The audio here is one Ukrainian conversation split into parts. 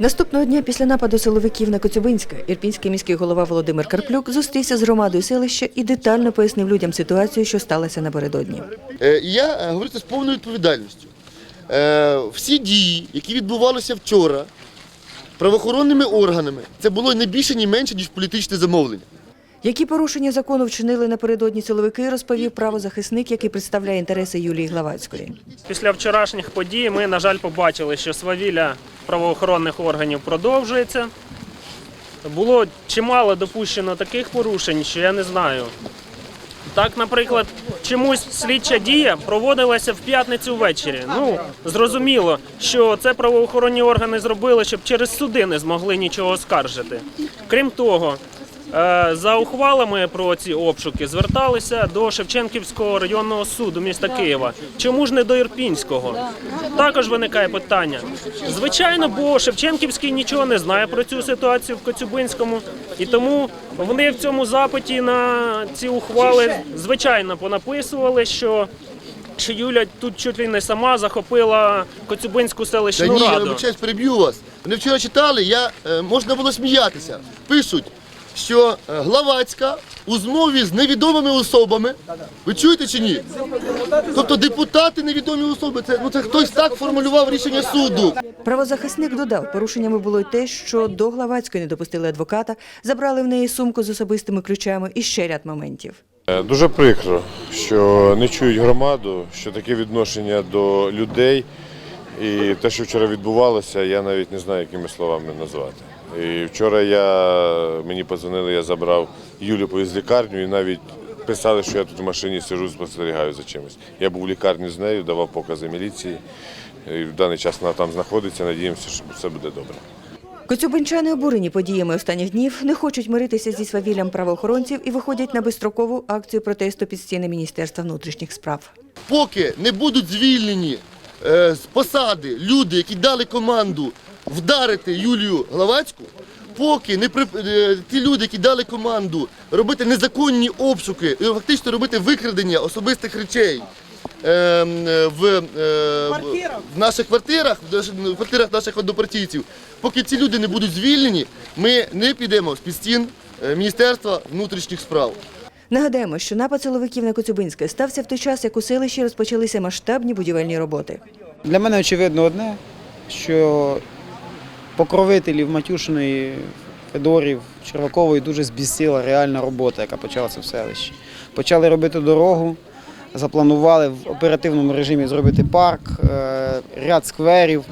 Наступного дня після нападу силовиків на Коцюбинська ірпінський міський голова Володимир Карплюк зустрівся з громадою селища і детально пояснив людям ситуацію, що сталася напередодні. Е, Я е, говорю це з повною відповідальністю. Е, Всі дії, які відбувалися вчора правоохоронними органами, це було не більше, ні менше, ніж політичне замовлення. Які порушення закону вчинили напередодні силовики, розповів правозахисник, який представляє інтереси Юлії Главацької. Після вчорашніх подій ми, на жаль, побачили, що свавілля правоохоронних органів продовжується. Було чимало допущено таких порушень, що я не знаю. Так, наприклад, чомусь слідча дія проводилася в п'ятницю ввечері. Ну, зрозуміло, що це правоохоронні органи зробили, щоб через суди не змогли нічого оскаржити. Крім того, за ухвалами про ці обшуки зверталися до Шевченківського районного суду міста Києва. Чому ж не до Ірпінського? Також виникає питання. Звичайно, бо Шевченківський нічого не знає про цю ситуацію в Коцюбинському, і тому вони в цьому запиті на ці ухвали звичайно понаписували, що. Що Юля тут чуть ли не сама захопила Коцюбинську Та селищну ні, я вибачаюсь, переб'ю вас. Вони вчора читали, я, е, можна було сміятися. Пишуть, що е, Главацька у змові з невідомими особами. Ви чуєте чи ні? Тобто депутати невідомі особи. Це, ну, це хтось так формулював рішення суду. Правозахисник додав, порушеннями було й те, що до Главацької не допустили адвоката, забрали в неї сумку з особистими ключами і ще ряд моментів. Е, Дуже прикро, що не чують громаду, що таке відношення до людей. І те, що вчора відбувалося, я навіть не знаю, якими словами назвати. І вчора я, мені подзвонили, я забрав Юлю повіз лікарню і навіть писали, що я тут в машині сижу, спостерігаю за чимось. Я був в лікарні з нею, давав покази міліції. І в даний час вона там знаходиться, надіємося, що все буде добре. Коцюбинчани обурені подіями останніх днів, не хочуть миритися зі свавіллям правоохоронців і виходять на безстрокову акцію протесту під стіни Міністерства внутрішніх справ. Поки не будуть звільнені з посади люди, які дали команду вдарити Юлію Главацьку, поки не при, е, ті люди, які дали команду робити незаконні обшуки і фактично робити викрадення особистих речей. е, е, В, е, в, в наших квартирах, в квартирах наших однопартійців, поки ці люди не будуть звільнені, ми не підемо з під стін е, Міністерства внутрішніх справ. Нагадаємо, що напад силовиків на Коцюбинське стався в той час, як у селищі розпочалися масштабні будівельні роботи. Для мене очевидно одне, що покровителів Матюшиної, Федорів, Червакової дуже збісила реальна робота, яка почалася в селищі. Почали робити дорогу, запланували в оперативному режимі зробити парк, е, ряд скверів.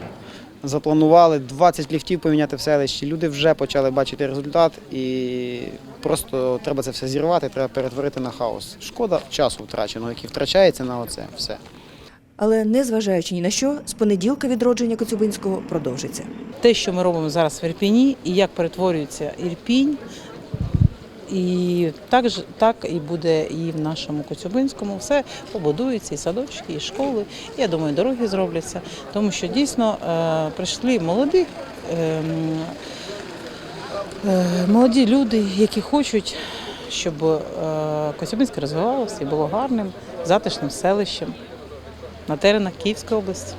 Запланували 20 ліфтів поміняти в селищі. Люди вже почали бачити результат і просто треба це все зірвати, треба перетворити на хаос. Шкода часу втраченого, який втрачається на оце все. Але незважаючи ні на що, з понеділка відродження Коцюбинського продовжиться. те, що ми робимо зараз в Ірпіні, і як перетворюється Ірпінь. І так, ж- так і буде і в нашому Коцюбинському. Все побудується, і садочки, і школи. І, я думаю, дороги зробляться. Тому що дійсно е, прийшли молоді, ем, е, молоді люди, які хочуть, щоб е, Коцюбинське розвивалося і було гарним, затишним селищем на теренах Київської області.